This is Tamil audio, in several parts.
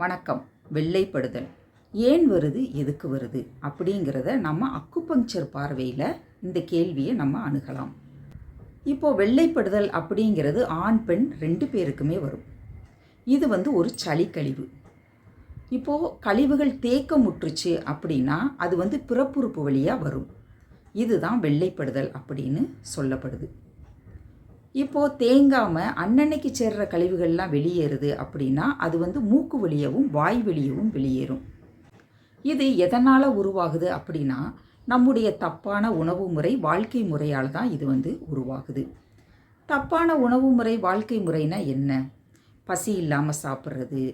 வணக்கம். வெள்ளைப்படுதல். ஏன் வருது? எதுக்கு வருது? அப்படிங்கிறத நம்ம அக்குபங்க்சர் பார்வையில் இந்த கேள்வியை நம்ம அணுகலாம். இப்போது வெள்ளைப்படுதல் அப்படிங்கிறது ஆண் பெண் ரெண்டு பேருக்குமே வரும். இது வந்து ஒரு சளி கழிவு இப்போது கழிவுகள் தேக்கமுற்றுச்சு அப்படின்னா அது வந்து பிறப்புறுப்பு வழியாக வரும். இதுதான் வெள்ளைப்படுதல் அப்படின்னு சொல்லப்படுது. இப்போது தேங்காமல் அன்னன்னைக்கு சேர்ற கழிவுகள்லாம் வெளியேறுது அப்படின்னா அது வந்து மூக்கு வழியவும் வாய் வழியவும் வெளியேறும். இது எதனால் உருவாகுது அப்படின்னா நம்முடைய தப்பான உணவு முறை வாழ்க்கை முறையால் தான் இது வந்து உருவாகுது. தப்பான உணவு முறை வாழ்க்கை முறைனா என்ன? பசி இல்லாமல் சாப்பிட்றது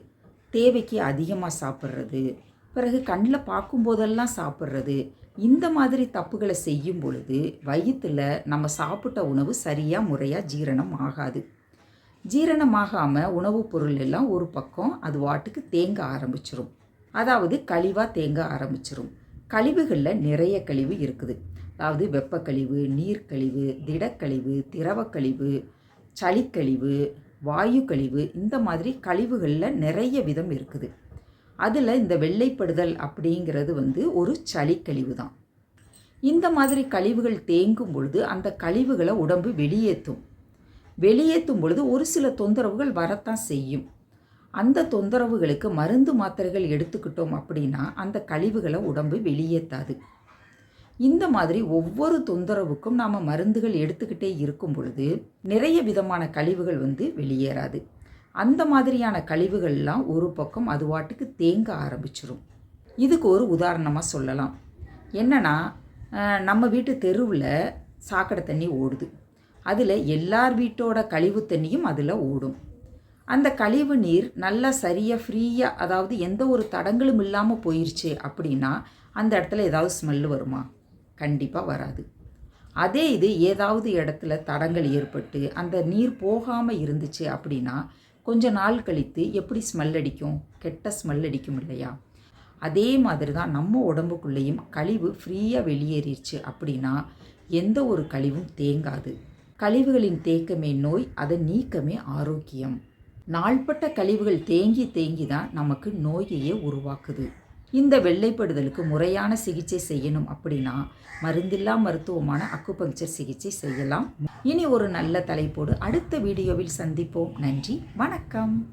தேவைக்கு அதிகமாக சாப்பிட்றது பிறகு கண்ணில் பார்க்கும்போதெல்லாம் சாப்பிட்றது இந்த மாதிரி தப்புகளை செய்யும் பொழுது வயிற்றில் நம்ம சாப்பிட்ட உணவு சரியாக முறையாக ஜீரணம் ஆகாது. ஜீரணமாகாமல் உணவுப் பொருள் எல்லாம் ஒரு பக்கம் அது வாட்டுக்கு தேங்க ஆரம்பிச்சிரும். அதாவது கழிவாக தேங்க ஆரம்பிச்சிரும். கழிவுகளில் நிறைய கழிவு இருக்குது. அதாவது வெப்பக்கழிவு நீர்க்கழிவு திடக்கழிவு திரவக்கழிவு சளிக்கழிவு வாயு கழிவு இந்த மாதிரி கழிவுகளில் நிறைய விதம் இருக்குது. அதில் இந்த வெள்ளைப்படுதல் அப்படிங்கிறது வந்து ஒரு சளிக்கழிவு தான். இந்த மாதிரி கழிவுகள் தேங்கும் பொழுது அந்த கழிவுகளை உடம்பு வெளியேற்றும். வெளியேற்றும் பொழுது ஒரு சில தொந்தரவுகள் வரத்தான் செய்யும். அந்த தொந்தரவுகளுக்கு மருந்து மாத்திரைகள் எடுத்துக்கிட்டோம் அப்படின்னா அந்த கழிவுகளை உடம்பு வெளியேற்றாது. இந்த மாதிரி ஒவ்வொரு தொந்தரவுக்கும் நாம் மருந்துகள் எடுத்துக்கிட்டே இருக்கும் பொழுது நிறைய விதமான கழிவுகள் வந்து வெளியேறாது. அந்த மாதிரியான கழிவுகள்லாம் ஒரு பக்கம் அது வாட்டுக்கு தேங்க ஆரம்பிச்சிடும் இதுக்கு ஒரு உதாரணமாக சொல்லலாம். என்னென்னா நம்ம வீட்டு தெருவில் சாக்கடை தண்ணி ஓடுது. அதில் எல்லார் வீட்டோட கழிவு தண்ணியும் அதில் ஓடும். அந்த கழிவு நீர் நல்லா சரியாக ஃப்ரீயாக அதாவது எந்த ஒரு தடங்களும் இல்லாமல் போயிடுச்சு அப்படின்னா அந்த இடத்துல ஏதாவது ஸ்மெல் வருமா? கண்டிப்பாக வராது. அதே இது ஏதாவது இடத்துல தடங்கள் ஏற்பட்டு அந்த நீர் போகாமல் இருந்துச்சு அப்படின்னா கொஞ்ச நாள் கழித்து எப்படி ஸ்மெல் அடிக்கும்? கெட்ட ஸ்மெல் அடிக்கும் இல்லையா? அதே மாதிரி தான் நம்ம உடம்புக்குள்ளேயும் கழிவு ஃப்ரீயாக வெளியேறிடுச்சு அப்படின்னா எந்த ஒரு கழிவும் தேங்காது. கழிவுகளின் தேக்கமே நோய் அதை நீக்கமே ஆரோக்கியம். நாள்பட்ட கழிவுகள் தேங்கி தேங்கி தான் நமக்கு நோயையே உருவாக்குது. இந்த வெள்ளைப்படுதலுக்கு முறையான சிகிச்சை செய்யணும் அப்படின்னா மருந்தில்லா மருத்துவமான அக்குபங்க்சர் சிகிச்சை செய்யலாம். இனி ஒரு நல்ல தலைப்போடு அடுத்த வீடியோவில் சந்திப்போம். நன்றி. வணக்கம்.